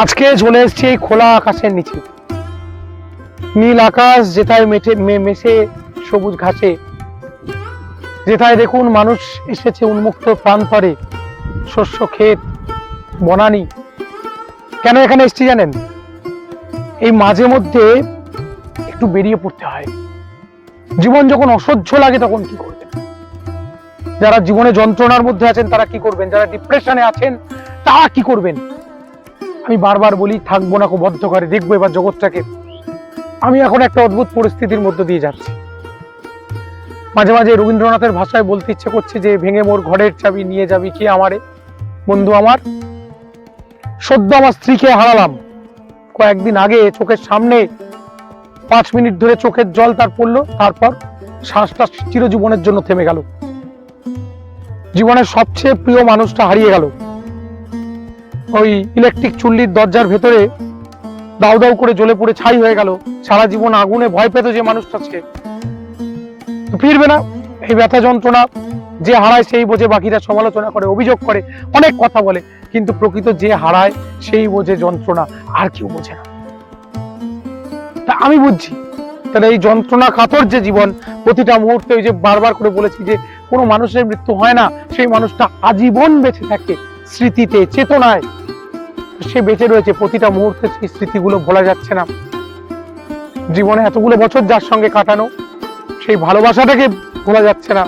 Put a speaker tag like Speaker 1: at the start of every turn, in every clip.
Speaker 1: আজকে চলে এসেছি এই খোলা আকাশের নিচে। নীল আকাশ যেথায় মেটে মেশে সবুজ ঘাসে। যেথায় দেখুন মানুষ এসেছে উন্মুক্ত প্রান্তরে, শস্য, ক্ষেত, বনানি। কেন এখানে এসেছি জানেন? এই মাঝে মধ্যে একটু বেরিয়ে পড়তে হয়। জীবন যখন অসহ্য লাগে তখন কি করবেন? যারা জীবনে যন্ত্রণার মধ্যে আছেন তারা কি করবেন? যারা ডিপ্রেশনে আছেন তারা কি করবেন? আমি বারবার বলি, থাকব না খুব বদ্ধ করে দেখব এবার জগৎটাকে। আমি এখন একটা অদ্ভুত পরিস্থিতির মধ্যে দিয়ে যাচ্ছি। মাঝে মাঝে রবীন্দ্রনাথের ভাষায় বলতে ইচ্ছে করছে যে, ভেঙে মোর ঘরের চাবি, নিয়ে যাবি কি আমারে? বন্ধু আমার, সদ্য আমার স্ত্রীকে হারালাম। কয়েকদিন আগে চোখের সামনে, পাঁচ মিনিট ধরে চোখের জল তার পড়ল, তারপর শ্বাসটা চিরজীবনের জন্য থেমে গেল। জীবনের সবচেয়ে প্রিয় মানুষটা হারিয়ে গেল। ওই ইলেকট্রিক চুল্লির দরজার ভেতরে দাউ দাউ করে জ্বলে পড়ে ছাই হয়ে গেল। সারা জীবন আগুনে ভয় পেত যে মানুষটা সে ফিরবে না এই ব্যথা যন্ত্রণা, যে হারায় সেই বোঝে, বাকিরা সমালোচনা করে, অভিযোগ করে, অনেক কথা বলে। কিন্তু প্রকৃত যে হারায় সেই বোঝে যন্ত্রণা, আর কেউ বোঝে না। তা আমি বুঝছি। তাহলে এই যন্ত্রণা কাতর যে জীবন, প্রতিটা মুহূর্তে ওই যে বারবার করে বলেছি যে, কোনো মানুষের মৃত্যু হয় না, সেই মানুষটা আজীবন বেঁচে থাকে, স্মৃতিতে, চেতনায়। সে বেঁচে রয়েছে, প্রতিটা মুহূর্তে সেই স্মৃতিগুলো ভোলা যাচ্ছে না। জীবনে এতগুলো বছর যার সঙ্গে কাটানো, সেই ভালোবাসাটাকে ভোলা যাচ্ছে না।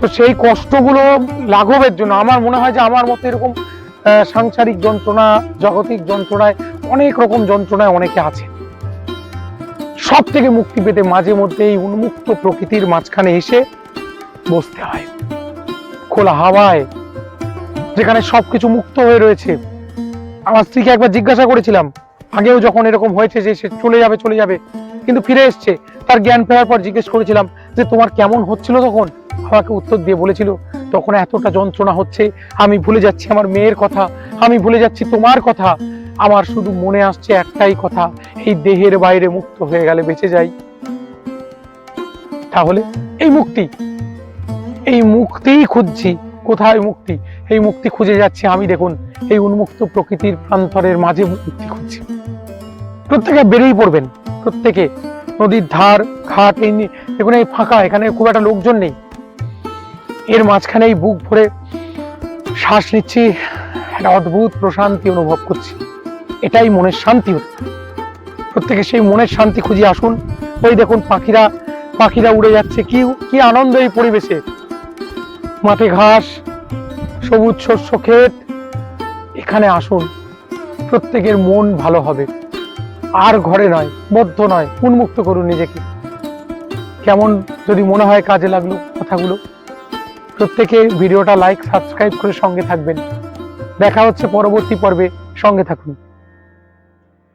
Speaker 1: তো সেই কষ্টগুলো লাঘবের জন্য, আমার মনে হয় যে আমার মতো এরকম সাংসারিক যন্ত্রণা, জাগতিক যন্ত্রণায়, অনেক রকম যন্ত্রণায় অনেকে আছে। সব থেকে মুক্তি পেতে মাঝে মধ্যে এই উন্মুক্ত প্রকৃতির মাঝখানে এসে বসতে হয়। খোলা হাওয়ায়, যেখানে সবকিছু মুক্ত হয়ে রয়েছে। আমার স্ত্রীকে একবার জিজ্ঞাসা করেছিলাম। আগেও যখন এরকম হয়েছে যে সে চলে যাবে চলে যাবে, কিন্তু ফিরে এসছে। তার জ্ঞান ফেরার পর জিজ্ঞেস করেছিলাম যে, তোমার কেমন হচ্ছিল তখন? আমাকে উত্তর দিয়ে বলেছিল, তখন এতটা যন্ত্রণা হচ্ছে, আমি ভুলে যাচ্ছি আমার মেয়ের কথা, আমি ভুলে যাচ্ছি তোমার কথা। আমার শুধু মনে আসছে একটাই কথা, এই দেহের বাইরে মুক্ত হয়ে গেলে বেঁচে যাই। তাহলে এই মুক্তি, এই মুক্তিই খুঁজছি। কোথায় মুক্তি? এই মুক্তি খুঁজে যাচ্ছি আমি, দেখুন, এই উন্মুক্ত প্রকৃতির প্রান্তরের মাঝে মুক্তি খুঁজছি। প্রত্যেকে বেরিয়ে পড়বেন, প্রত্যেকে। নদীর ধার, ঘাট, এই দেখুন, এই ফাঁকা, এখানে খুব একটা লোকজন নেই। এর মাঝখানে এই বুক ভরে শ্বাস নিচ্ছি, একটা অদ্ভুত প্রশান্তি অনুভব করছি। এটাই মনের শান্তি প্রত্যেকে সেই মনের শান্তি খুঁজে আসুন। ওই দেখুন, পাখিরা পাখিরা উড়ে যাচ্ছে। কি কি আনন্দ এই পরিবেশে। মাঠে ঘাস, সবুজ শস্য ক্ষেত। এখানে আসুন, প্রত্যেকের মন ভালো হবে। আর ঘরে নয় বদ্ধ নয়, উন্মুক্ত করুন নিজেকে। কেমন যদি মনে হয় কাজে লাগল কথাগুলো, প্রত্যেকে ভিডিওটা লাইক সাবস্ক্রাইব করে সঙ্গে থাকবেন। দেখা হচ্ছে পরবর্তী পর্বে, সঙ্গে থাকুন।